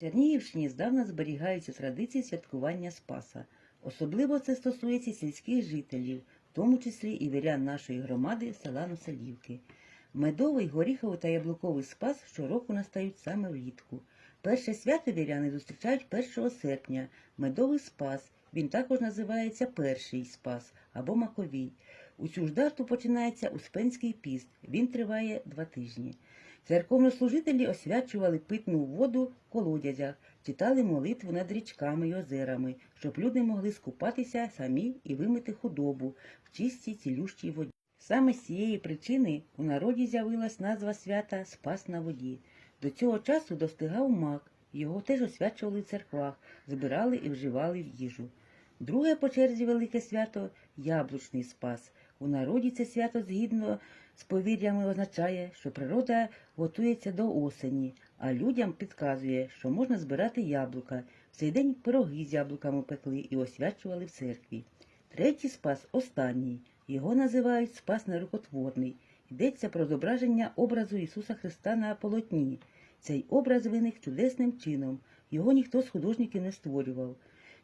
Чернігівщині здавна зберігаються традиції святкування Спаса. Особливо це стосується сільських жителів, в тому числі і вірян нашої громади села Носилівки. Медовий, горіховий та яблуковий спас щороку настають саме влітку. Перше свято віряни зустрічають 1 серпня медовий спас. Він також називається перший спас або маковій. У цю ж дату починається Успенський піст. Він триває два тижні. Церковнослужителі освячували питну воду в колодязях, читали молитву над річками й озерами, щоб люди могли скупатися самі і вимити худобу в чистій цілющій воді. Саме з цієї причини у народі з'явилась назва свята Спас на воді. До цього часу достигав мак, його теж освячували в церквах, збирали і вживали в їжу. Друге по черзі велике свято яблучний спас. У народі це свято згідно з повір'ями означає, що природа готується до осені, а людям підказує, що можна збирати яблука. В цей день пироги з яблуками пекли і освячували в церкві. Третій спас останній. Його називають спас нерукотворний. Йдеться про зображення образу Ісуса Христа на полотні. Цей образ виник чудесним чином. Його ніхто з художників не створював.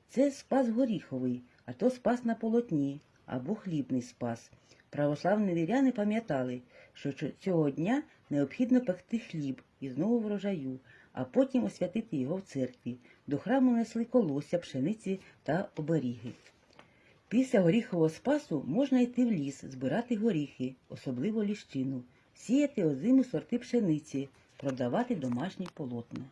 Це спас горіховий, а то спас на полотні або хлібний спас. Православні віряни пам'ятали, що цього дня необхідно пекти хліб із нового врожаю, а потім освятити його в церкві. До храму несли колосся, пшениці та оберіги. Після горіхового спасу можна йти в ліс, збирати горіхи, особливо ліщину, сіяти озимі сорти пшениці, продавати домашні полотна.